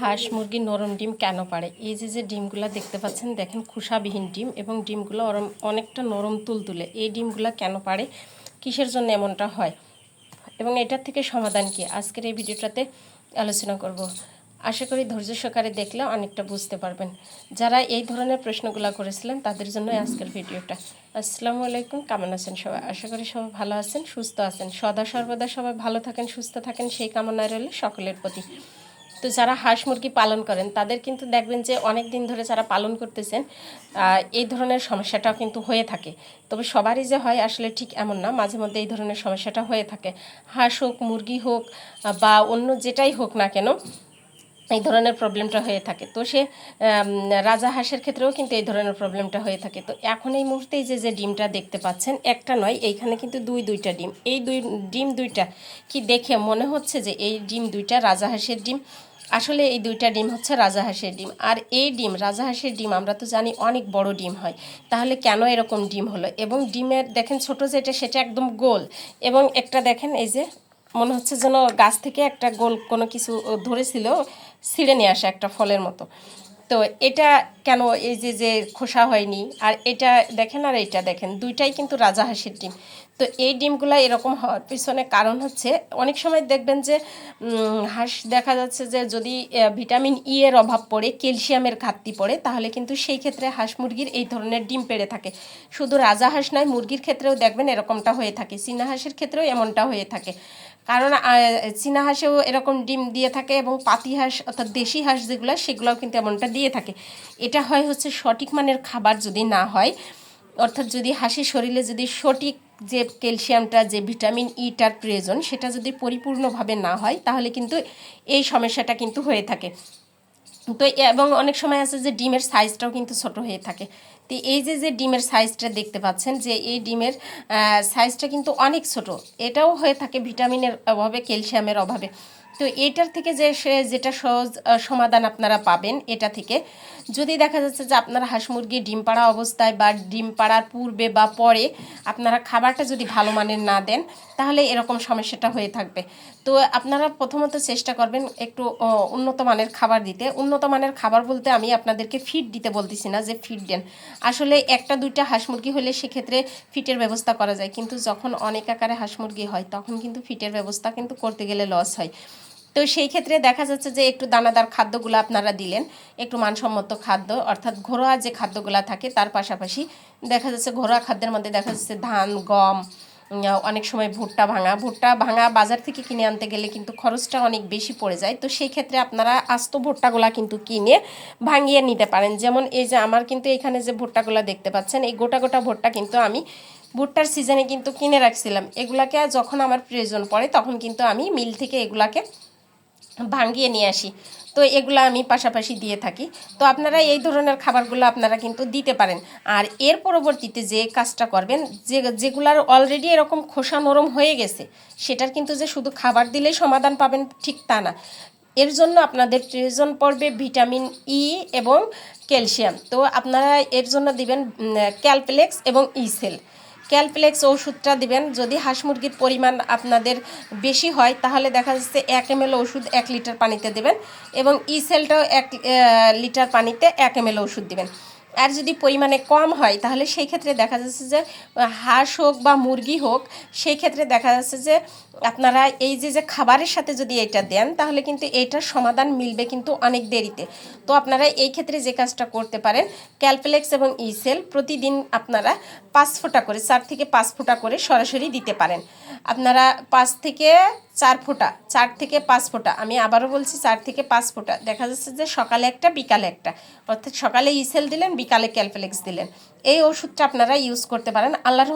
হাঁস মুরগির নরম ডিম কেন পারে এই যে যে ডিমগুলো দেখতে পাচ্ছেন, দেখেন খোসাবিহীন ডিম এবং ডিমগুলো অনেকটা নরম তুলতুলে। এই ডিমগুলো কেন পারে কিসের জন্য এমনটা হয়? এবং এটার থেকে সমাধান কি? আজকের এই ভিডিওটাতে আলোচনা করব। আশা করি ধৈর্য সহকারে দেখলে অনেকটা বুঝতে পারবেন। যারা এই ধরনের প্রশ্নগুলো করেছিলেন, তাদের জন্য আজকের ভিডিওটা। আসসালামু আলাইকুম, কেমন আছেন সবাই? আশা করি সবাই ভালো আছেন, সুস্থ আছেন। সদা সর্বদা সবাই ভালো থাকেন, সুস্থ থাকেন, সেই কামনায় রইল সকলের প্রতি। তো যারা হাঁস মুরগি পালন করেন, তাদের কিন্তু দেখবেন যে অনেক দিন ধরে যারা পালন করতেছেন এই ধরনের সমস্যাটাও কিন্তু হয়ে থাকে। তবে সবারই যে হয় আসলে ঠিক এমন না, মাঝে মধ্যে এই ধরনের সমস্যাটা হয়ে থাকে। হাঁস হোক, মুরগি হোক বা অন্য যেটাই হোক না কেন, এই ধরনের প্রবলেমটা হয়ে থাকে। তো সে রাজা হাঁসের ক্ষেত্রেও কিন্তু এই ধরনের প্রবলেমটা হয়ে থাকে। তো এখন এই মুহূর্তেই যে যে ডিমটা দেখতে পাচ্ছেন, একটা নয়, এইখানে কিন্তু দুই, দুইটা ডিম। এই দুই, ডিম দুইটা কি দেখে মনে হচ্ছে যে, এই ডিম দুইটা রাজা হাঁসের ডিম? আসলে এই দুইটা ডিম হচ্ছে রাজা হাঁসের ডিম। আর এই ডিম, রাজা হাঁসের ডিম, আমরা তো জানি অনেক বড় ডিম হয়। তাহলে কেন এরকম ডিম হলো? এবং ডিমের, দেখেন ছোট যেটা সেটা একদম গোল। এবং একটা দেখেন, এই যে মনে হচ্ছে যেন গাছ থেকে একটা গোল কোনো কিছু ধরেছিল, ছিঁড়ে নিয়ে আসে একটা ফলের মতো। তো এটা কেন এই যে যে খোসা হয়নি? আর এটা দেখেন, আর এটা দেখেন, দুইটাই কিন্তু রাজাহাঁসের ডিম। তো এই ডিমগুলো এরকম হওয়ার পিছনে কারণ হচ্ছে, অনেক সময় দেখবেন যে হাঁস দেখা যাচ্ছে যে, যদি ভিটামিন ই এর অভাব পড়ে, ক্যালসিয়ামের ঘাটতি পড়ে, তাহলে কিন্তু সেই ক্ষেত্রে হাঁস মুরগির এই ধরনের ডিম পেড়ে থাকে। শুধু রাজা হাঁস নয়, মুরগির ক্ষেত্রেও দেখবেন এরকমটা হয়ে থাকে। চীনা হাঁসের ক্ষেত্রেও এমনটা হয়ে থাকে। কারণ চীনা হাঁসেও এরকম ডিম দিয়ে থাকে এবং পাতি হাঁস অর্থাৎ দেশি হাঁস যেগুলো, সেগুলোও কিন্তু এমনটা দিয়ে থাকে। এটা হয় হচ্ছে সঠিক মানের খাবার যদি না হয়, অর্থাৎ যদি হাসি শরীরে যদি সঠিক যে ক্যালসিয়ামটা, যে ভিটামিন ইটার প্রয়োজন, সেটা যদি পরিপূর্ণভাবে না হয়, তাহলে কিন্তু এই সমস্যাটা কিন্তু হয়ে থাকে। তো এবং অনেক সময় আছে যে ডিমের সাইজটাও কিন্তু ছোট হয়ে থাকে। তো এই যে যে ডিমের সাইজটা দেখতে পাচ্ছেন যে এই ডিমের সাইজটা কিন্তু অনেক ছোট। এটাও হয়ে থাকে ভিটামিনের অভাবে, ক্যালসিয়ামের অভাবে। তো এটার থেকে যে যেটা সহজ সমাধান আপনারা পাবেন এটা থেকে। যদি দেখা যাচ্ছে যে আপনারা হাঁস মুরগি ডিম পাড়া অবস্থায় বা ডিম পাড়ার পূর্বে বা পরে আপনারা খাবারটা যদি ভালো মানের না দেন, তাহলে এরকম সমস্যাটা হয়ে থাকবে। তো আপনারা প্রথমত চেষ্টা করবেন একটু উন্নত মানের খাবার দিতে। উন্নত মানের খাবার বলতে আমি আপনাদেরকে ফিড দিতে বলতেছি না যে ফিড দেন। আসলে একটা, দুইটা হাঁস মুরগি হলে সেক্ষেত্রে ফিটের ব্যবস্থা করা যায়। কিন্তু যখন অনেক আকারে হাঁস মুরগি হয়, তখন কিন্তু ফিটের ব্যবস্থা কিন্তু করতে গেলে লস হয়। তো সেই ক্ষেত্রে দেখা যাচ্ছে যে একটু দানাদার খাদ্যগুলো আপনারা দিলেন, একটু মানসম্মত খাদ্য, অর্থাৎ ঘরোয়া যে খাদ্যগুলো থাকে, তার পাশাপাশি দেখা যাচ্ছে ঘরোয়া খাদ্যের মধ্যে দেখা যাচ্ছে ধান, গম অনেক সময় ভুট্টা ভাঙা। ভুট্টা ভাঙা বাজার থেকে কিনে আনতে গেলে কিন্তু খরচটা অনেক বেশি পড়ে যায়। তো সেই ক্ষেত্রে আপনারা আস্ত ভুট্টাগুলা কিন্তু কিনে ভাঙিয়ে নিতে পারেন। যেমন এই যে আমার কিন্তু এখানে যে ভুট্টাগুলা দেখতে পাচ্ছেন, এই গোটা গোটা ভুট্টা কিন্তু আমি ভুট্টার সিজনে কিন্তু কিনে রাখছিলাম। এগুলাকে যখন আমার প্রয়োজন পড়ে তখন কিন্তু আমি মিল থেকে এগুলাকে ভাঙিয়ে নিয়ে আসি। তো এগুলো আমি পাশাপাশি দিয়ে থাকি। তো আপনারা এই ধরনের খাবারগুলো আপনারা কিন্তু দিতে পারেন। আর এর পরবর্তীতে যে কাজটা করবেন, যে, যেগুলার অলরেডি এরকম খোসা নরম হয়ে গেছে, সেটার কিন্তু যে শুধু খাবার দিলেই সমাধান পাবেন ঠিক তা না। এর জন্য আপনাদের প্রয়োজন পড়বে ভিটামিন ই এবং ক্যালসিয়াম। তো আপনারা এর জন্য দিবেন ক্যালপ্লেক্স এবং ইসেল ক্যালপ্লেক্স ওষুধটা দিবেন। যদি হাঁস মুরগির পরিমাণ আপনাদের বেশি হয়, তাহলে দেখা যাচ্ছে এক এম ওষুধ এক লিটার পানিতে দেবেন এবং ইসেলটাও এক লিটার পানিতে এক এম ওষুধ দেবেন। আর যদি পরিমাণে কম হয়, তাহলে সেই ক্ষেত্রে দেখা যাচ্ছে যে হাঁস হোক বা মুরগি হোক, সেই ক্ষেত্রে দেখা যাচ্ছে যে আপনারা এই যে যে খাবারের সাথে যদি এটা দেন, তাহলে কিন্তু এইটার সমাধান মিলবে কিন্তু অনেক দেরিতে। তো আপনারা এই ক্ষেত্রে যে কাজটা করতে পারেন ক্যালপ্লেক্স এবং ইসেল প্রতিদিন আপনারা পাঁচ ফোঁটা করে, চার থেকে পাঁচ ফোঁটা করে সরাসরি দিতে পারেন। আপনারা পাঁচ থেকে চার ফোঁটা, চার থেকে পাঁচ ফোঁটা, আমি আবারও বলছি চার থেকে পাঁচ ফোঁটা, দেখা যাচ্ছে যে সকালে একটা, বিকালে একটা। অর্থাৎ সকালে ইসেল দিলেন, বিকালে ক্যালপ্লেক্স দিলেন। এই ওষুধটা আপনারা ইউজ করতে পারেন। আল্লাহর